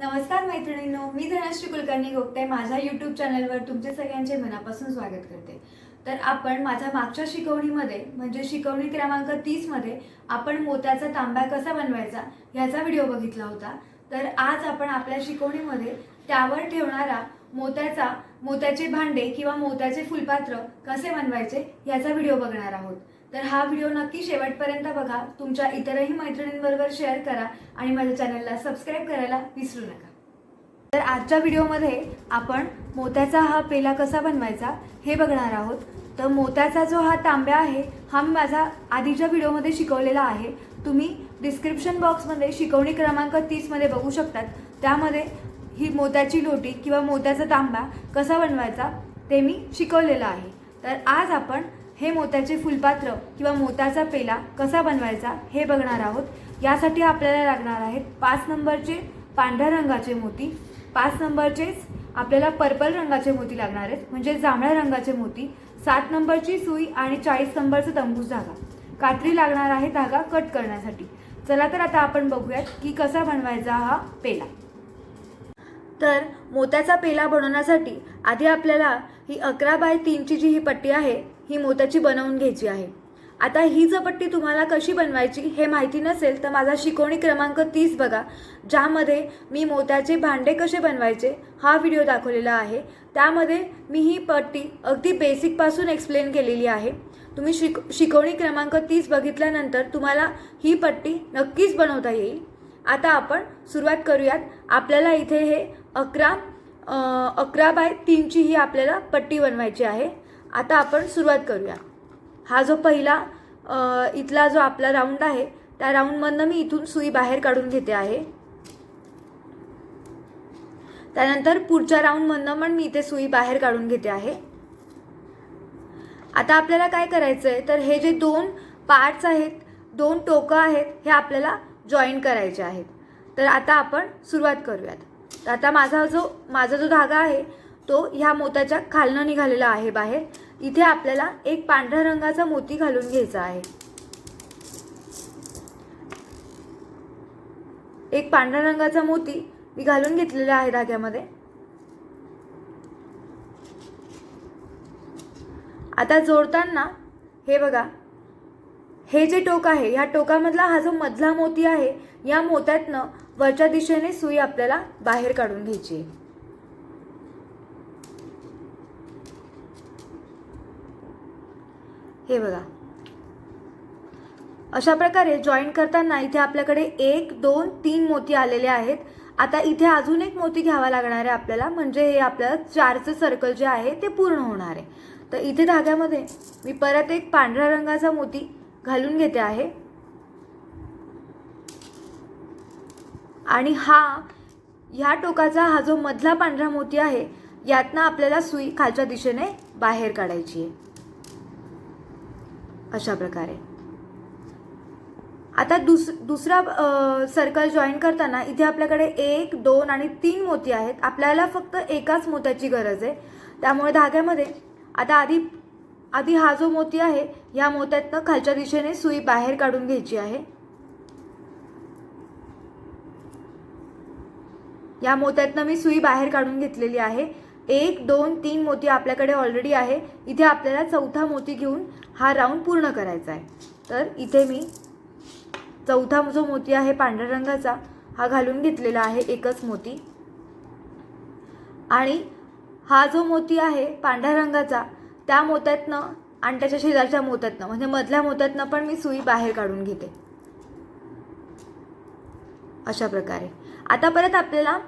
नमस्कार मैत्रिणींनो मी धनश्री कुलकर्णी गोगटे माझ्या यूट्यूब चॅनलवर तुमचे सगळ्यांचे मनापासून स्वागत करते. तर आपण माझ्या मागच्या शिकवणीमध्ये म्हणजे शिकवणी क्रमांक तीसमध्ये आपण मोत्याचा तांब्या कसा बनवायचा ह्याचा व्हिडिओ बघितला होता. तर आज आपण आपल्या शिकवणीमध्ये त्यावर ठेवणारा मोत्याचा मोत्याचे भांडे किंवा मोत्याचे फुलपात्र कसे बनवायचे याचा व्हिडिओ बघणार आहोत. तर हा व्हिडिओ नक्की शेवटपर्यंत बघा. तुमच्या इतरही मैत्रिणींबरोबर शेअर करा आणि माझ्या चॅनलला सबस्क्राईब करायला विसरू नका. तर आजच्या व्हिडिओमध्ये आपण मोत्याचा हा पेला कसा बनवायचा हे बघणार आहोत. तर मोत्याचा जो हा तांब्या आहे हा मी माझा आधीच्या व्हिडिओमध्ये शिकवलेला आहे. तुम्ही डिस्क्रिप्शन बॉक्समध्ये शिकवणी क्रमांक तीसमध्ये बघू शकतात. त्यामध्ये ही मोत्याची लोटी किंवा मोत्याचा तांबा कसा बनवायचा ते मी शिकवलेलं आहे. तर आज आपण हे मोत्याचे फुलपात्र किंवा मोत्याचा पेला कसा बनवायचा हे बघणार आहोत. यासाठी आपल्याला लागणार आहेत पाच नंबरचे पांढऱ्या रंगाचे मोती. पाच नंबरचेच आपल्याला पर्पल रंगाचे मोती लागणार आहेत म्हणजे जांभळ्या रंगाचे मोती. सात नंबरची सुई आणि चाळीस नंबरचा तंबूस धागा. कात्री लागणार आहे धागा कट करण्यासाठी. चला तर आता आपण बघूयात की कसा बनवायचा हा पेला. तर मोत्याचा पेला बनवण्यासाठी आधी आपल्याला ही अकरा बाय तीनची जी ही पट्टी आहे ही मोत्याची बनवून घ्यायची आहे. आता ही जर पट्टी तुम्हाला कशी बनवायची हे माहिती नसेल तर माझा शिकवणी क्रमांक तीस बघा ज्यामध्ये मी मोत्याचे भांडे कसे बनवायचे हा व्हिडिओ दाखवलेला आहे. त्यामध्ये मी ही पट्टी अगदी बेसिकपासून एक्सप्लेन केलेली आहे. तुम्ही शिक शिकवणी क्रमांक तीस बघितल्यानंतर तुम्हाला ही पट्टी नक्कीच बनवता येईल. आता आपण सुरुवात करूयात. आपल्याला इथे हे अकरा अकरा बाय तीनची ही आपल्याला पट्टी बनवायची आहे. आता आपण सुरुवात करूया. हा जो पहिला इथला जो आपला राऊंड आहे त्या राऊंडमधनं मी इथून सुई बाहेर काढून घेते आहे. त्यानंतर पुढच्या राऊंडमधनं पण मी इथे सुई बाहेर काढून घेते आहे. आता आपल्याला काय करायचं आहे तर हे जे दोन पार्ट्स आहेत दोन टोकं आहेत हे आपल्याला जॉईन करायचे आहेत. तर आता आपण सुरुवात करूयात. तर आता माझा जो माझा जो धागा आहे तो ह्या मोत्याच्या खालनं निघालेला आहे बाहेर. इथे आपल्याला एक पांढऱ्या रंगाचा मोती घालून घ्यायचा आहे. एक पांढऱ्या रंगाचा मोती मी घालून घेतलेला आहे धाग्यामध्ये. आता जोडताना हे बघा हे जे टोक आहे ह्या टोकामधला हा जो मधला मोती आहे या मोत्यातनं वरच्या दिशेने सुई आपल्याला बाहेर काढून घ्यायची आहे. हे बघा. अशा प्रकारे जॉईन करताना इथे आपल्याकडे एक दोन तीन मोती आलेले आहेत. आता इथे अजून एक मोती घ्यावा लागणार आहे आपल्याला म्हणजे हे आपल्याला चारचं सर्कल जे आहे ते पूर्ण होणार आहे. तर इथे धाग्यामध्ये मी परत एक पांढऱ्या रंगाचा मोती घालून घेते आहे. आणि हा ह्या टोकाचा हा जो मधला पांढरा मोती आहे यातनं आपल्याला सुई खालच्या दिशेने बाहेर काढायची आहे. अशा प्रकारे. आता दुस दुसरा सर्कल जॉईन करताना इथे आपल्याकडे एक दोन आणि तीन मोती आहेत. आपल्याला फक्त एकाच मोत्याची गरज आहे. त्यामुळे धाग्यामध्ये आता आधी आधी हा जो मोती आहे ह्या मोत्यातनं खालच्या दिशेने सुई बाहेर काढून घ्यायची आहे. या मोत्यातनं मी सुई बाहेर काढून घेतलेली आहे. एक दोन तीन मोती आपल्याकडे ऑलरेडी आहे. इथे आपल्याला चौथा मोती घेऊन हा राऊंड पूर्ण करायचा आहे. तर इथे मी चौथा जो मोती आहे पांढऱ्या रंगाचा हा घालून घेतलेला आहे एकच मोती. आणि हा जो मोती आहे पांढऱ्या रंगाचा त्या मोत्यातनं आणि त्याच्या शेजारच्या मोत्यातनं म्हणजे मधल्या मोत्यातनं पण मी सुई बाहेर काढून घेते. अशा प्रकारे. आता परत आपल्याला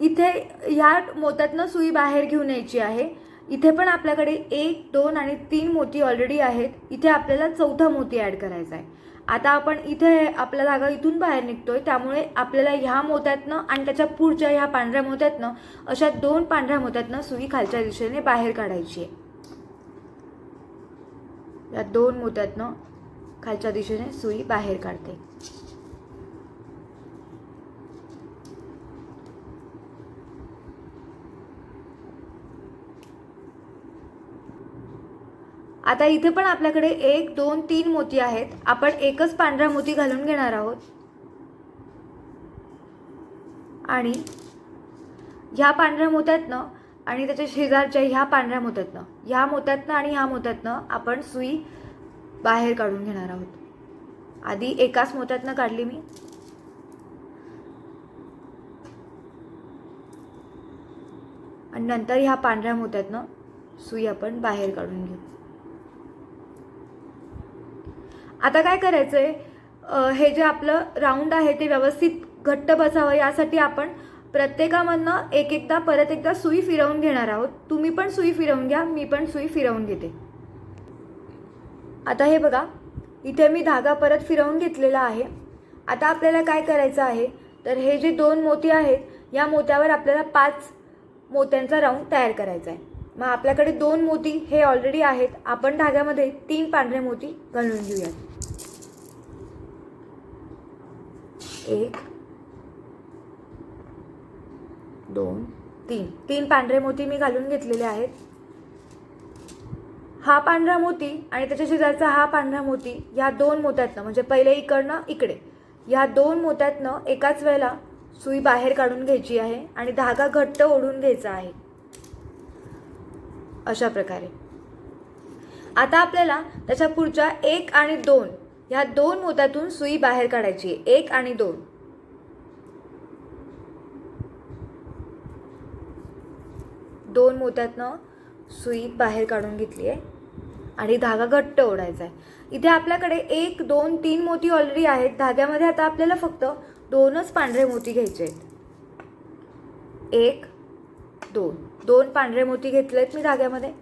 इथे ह्या मोत्यातनं सुई बाहेर घेऊन यायची आहे. इथे पण आपल्याकडे एक दोन आणि तीन मोती ऑलरेडी आहेत. इथे आपल्याला चौथा मोती ॲड करायचा आहे. आता आपण इथे आपला धागा इथून बाहेर निघतो आहे त्यामुळे आपल्याला ह्या मोत्यातनं आणि त्याच्या पुढच्या ह्या पांढऱ्या मोत्यातनं अशा दोन पांढऱ्या मोत्यातनं सुई खालच्या दिशेने बाहेर काढायची आहे. या दोन मोत्यातनं खालच्या दिशेने सुई बाहेर काढते. आता इथे पण आपल्याकडे एक दोन तीन मोती आहेत. आपण एकच पांढरा मोती घालून घेणार आहोत. आणि ह्या पांढऱ्या मोत्यातनं आणि त्याच्या शेजारच्या ह्या पांढऱ्या मोत्यातनं ह्या मोत्यातनं आणि ह्या मोत्यातनं आपण सुई बाहेर काढून घेणार आहोत. आधी एकाच मोत्यातनं काढली मी. आणि नंतर ह्या पांढऱ्या मोत्यातनं सुई आपण बाहेर काढून घेऊ. आता काय करायचं आहे हे जे आपलं राऊंड आहे ते व्यवस्थित घट्ट बसावं यासाठी आपण प्रत्येकामधनं एक एकदा परत एकदा सुई फिरवून घेणार आहोत. तुम्ही पण सुई फिरवून घ्या मी पण सुई फिरवून घेते. आता हे बघा इथे मी धागा परत फिरवून घेतलेला आहे. आता आपल्याला काय करायचं आहे? तर हे जे दोन मोती आहेत या मोत्यावर आपल्याला पाच मोत्यांचा राऊंड तयार करायचा आहे. मग आपल्याकडे दोन मोती हे ऑलरेडी आहेत. आपण धाग्यामध्ये तीन पांढरे मोती घालून घेऊयात. एक दोन तीन. तीन पांढरे मोती मी घालून घेतलेले आहेत. हा पांढरा मोती आणि त्याच्या शेजारचा हा पांढरा मोती या दोन मोत्यातनं म्हणजे पहिले इकडनं इकडे या दोन मोत्यातनं एकाच वेळेला सुई बाहेर काढून घ्यायची आहे आणि धागा घट्ट ओढून घ्यायचा आहे. अशा प्रकारे. आता आपल्याला त्याच्या पुढच्या एक आणि दोन ह्या दोन मोत्यातून सुई बाहेर काढायची आहे. एक आणि दोन. दोन मोत्यातनं सुई बाहेर काढून घेतली आहे आणि धागा घट्ट ओढायचा आहे. इथे आपल्याकडे एक दोन तीन मोती ऑलरेडी आहेत. धाग्यामध्ये आता आपल्याला फक्त दोनच पांढरे मोती घ्यायचे आहेत. एक दोन. दोन पांढरे मोती घेतलेत मी धाग्यामध्ये.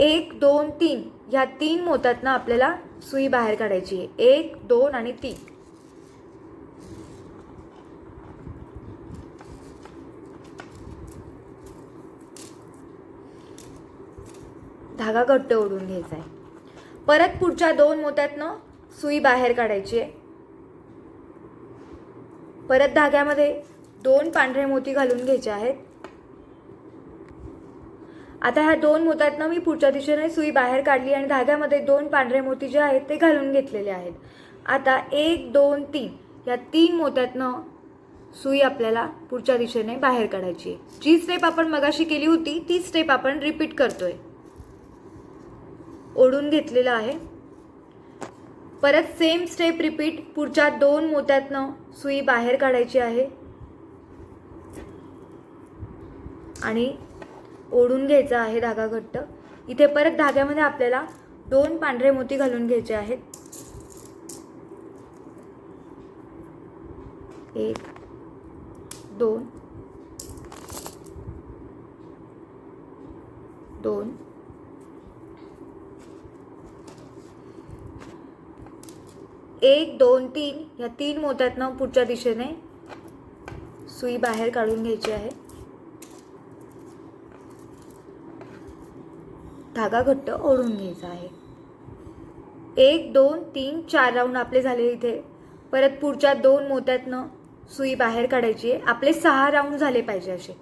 एक दोन तीन. ह्या तीन मोत्यातनं आपल्याला सुई बाहेर काढायची आहे. एक दोन आणि तीन. धागा घट्ट ओढून घ्यायचा आहे. परत पुढच्या दोन मोत्यातनं सुई बाहेर काढायची आहे. परत धाग्यामध्ये दोन पांढरे मोती घालून घ्यायचे आहेत. आता ह्या दोन मोत्यातनं मी पुढच्या दिशेने सुई बाहेर काढली आणि धाग्यामध्ये दोन पांढरे मोती जे आहेत ते घालून घेतलेले आहेत. आता एक दोन तीन या तीन मोत्यातनं सुई आपल्याला पुढच्या दिशेने बाहेर काढायची आहे. जी स्टेप आपण मगाशी केली होती ती स्टेप आपण रिपीट करतोय. ओढून घेतलेलं आहे. परत सेम स्टेप रिपीट पुढच्या दोन मोत्यातनं सुई बाहेर काढायची आहे. आणि ओढून घ्यायचा आहे धागा घट्ट. इथे परत धाग्यामध्ये आपल्याला दोन पांढरे मोती घालून घ्यायचे आहेत. एक दोन दोन एक दोन तीन. या तीन मोत्यातनं पुढच्या दिशेने सुई बाहेर काढून घ्यायची आहे. धागा घट्ट ओढून घ्यायचा आहे. एक दोन तीन चार राऊंड आपले झाले इथे. परत पुढच्या दोन मोत्यातनं सुई बाहेर काढायची आहे. आपले सहा राऊंड झाले पाहिजे असे.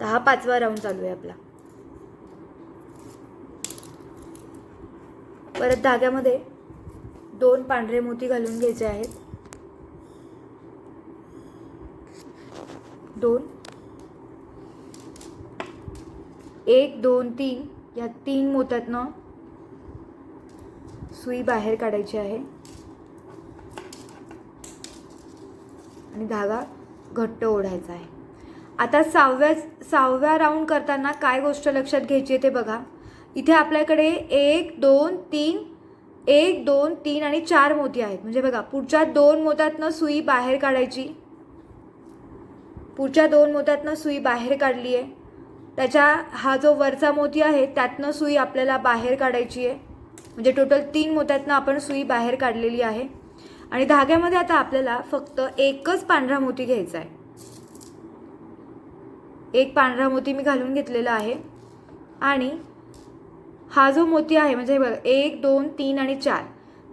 तर हा पाचवा राऊंड चालू आहे आपला. परत धाग्यामध्ये दोन पांढरे मोती घालून घ्यायचे आहेत. दोन. एक दोन तीन या तीन मोत्यातनं सुई बाहेर काढायची आहे. आणि धागा घट्ट ओढायचा आहे. आता सहाव्या सहाव्या राऊंड करताना काय गोष्ट लक्षात घ्यायची आहे ते बघा. इथे आपल्याकडे एक दोन तीन एक दोन तीन आणि चार मोती आहेत. म्हणजे बघा पुढच्या दोन मोत्यातनं सुई बाहेर काढायची. पुढच्या दोन मोत्यातनं सुई बाहेर काढली आहे त्याच्या हा जो वरचा मोती आहे त्यातनं सुई आपल्याला बाहेर काढायची आहे. म्हणजे टोटल तीन मोत्यातनं आपण सुई बाहेर काढलेली आहे. आणि धाग्यामध्ये आता आपल्याला फक्त एकच पांढरा मोती घ्यायचा आहे. एक पांढरा मोती मी घालून घेतलेला आहे. आणि हा जो मोती आहे म्हणजे बघा एक दोन तीन आणि चार.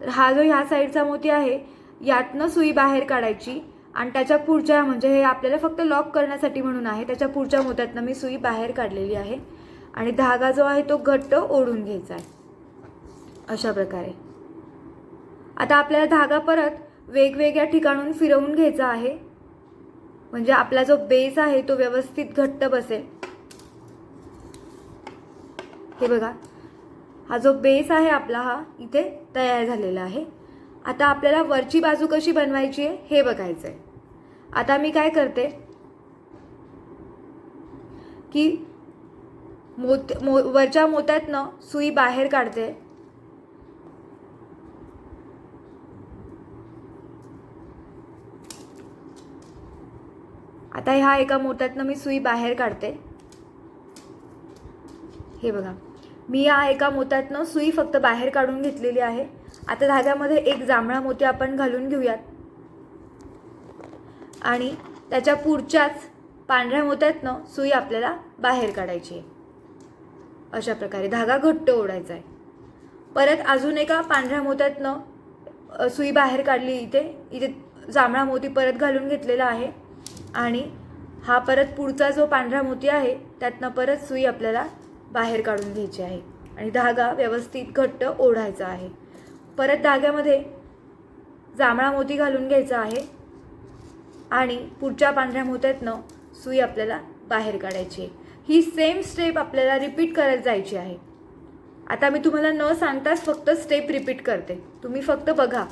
तर हा जो ह्या साईडचा मोती आहे यातनं सुई बाहेर काढायची. आणि त्याच्या पुढच्या म्हणजे हे आपल्याला फक्त लॉक करण्यासाठी म्हणून आहे त्याच्या पुढच्या मोत्यातनं मी सुई बाहेर काढलेली आहे. आणि धागा जो आहे तो घट्ट ओढून घ्यायचा आहे. अशा प्रकारे. आता आपल्याला धागा परत वेगवेगळ्या ठिकाणून फिरवून घ्यायचा आहे. म्हणजे आपला जो बेस आहे तो व्यवस्थित घट्ट बसेल. हे बघा. हा जो बेस आहे आपला हा इथे तयार झालेला आहे. आता आपल्याला वरची बाजू कशी बनवायची आहे हे बघायचं आहे. आता मी काय करते? की मोत मो वरच्या मोत्यातनं सुई बाहेर काढते. आता ह्या एका मोत्यातनं मी सुई बाहेर काढते. हे बघा. मी या एका मोत्यातनं सुई फक्त बाहेर काढून घेतलेली आहे. आता धाग्यामध्ये एक जांभळा मोती आपण घालून घेऊयात. आणि त्याच्या पुढच्याच पांढऱ्या मोत्यातनं सुई आपल्याला बाहेर काढायची आहे. अशा प्रकारे धागा घट्ट ओढायचा आहे. परत अजून एका पांढऱ्या मोत्यातनं सुई बाहेर काढली इथे इथे जांभळा मोती परत घालून घेतलेला आहे. आणि हा परत पुढचा जो पांढरा मोती आहे त्यातनं परत सुई आपल्याला बाहेर काढून घ्यायची आहे. आणि धागा व्यवस्थित घट्ट ओढायचा आहे. परत धाग्यामध्ये जांभळा मोती घालून घ्यायचा आहे आणि पुढच्या पांढऱ्या मोत्यातनं सुई आपल्याला बाहेर काढायची आहे. ही सेम स्टेप आपल्याला रिपीट करत जायची आहे. आता मी तुम्हाला न सांगताच फक्त स्टेप रिपीट करते. तुम्ही फक्त बघा.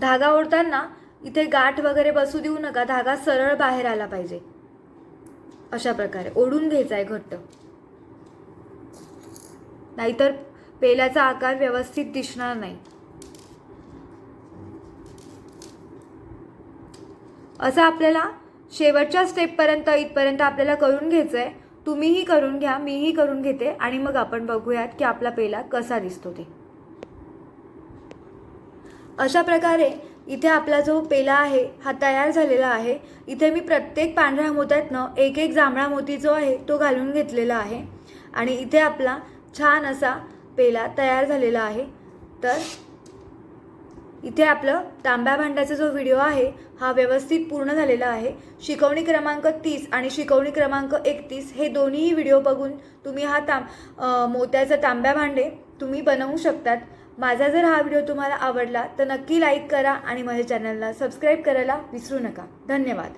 धागा ओढताना इथे गाठ वगैरे बसू देऊ नका. धागा सरळ बाहेर आला पाहिजे. अशा प्रकारे. ओढून घ्यायचा आहे घट्ट. नाहीतर पेल्याचा आकार व्यवस्थित दिसणार नाही. असं आपल्याला शेवटच्या स्टेपपर्यंत इथपर्यंत आपल्याला करून घ्यायचं आहे तुम्हीही करून घ्या मीही करून घेते आणि मग आपण बघूयात की आपला पेला कसा दिसतो ते. अशा प्रकारे इथे आपला जो पेला आहे हा तयार झालेला आहे. इथे मी प्रत्येक पांढऱ्या मोत्यातनं एक एक जांभळा मोती जो आहे तो घालून घेतलेला आहे. आणि इथे आपला छान असा पेला तयार झालेला आहे. तर इथे आपलं तांब्या भांड्याचा जो व्हिडिओ आहे हा व्यवस्थित पूर्ण झालेला आहे. शिकवणी क्रमांक तीस आणि शिकवणी क्रमांक एकतीस हे दोन्हीही व्हिडिओ बघून तुम्ही हा तांब मोत्याचं मोत्याचा तांब्या भांडे तुम्ही बनवू शकतात. माझा जर हा व्हिडिओ तुम्हाला आवडला तर नक्की लाईक करा आणि माझ्या चॅनलला सबस्क्राईब करायला विसरू नका. धन्यवाद.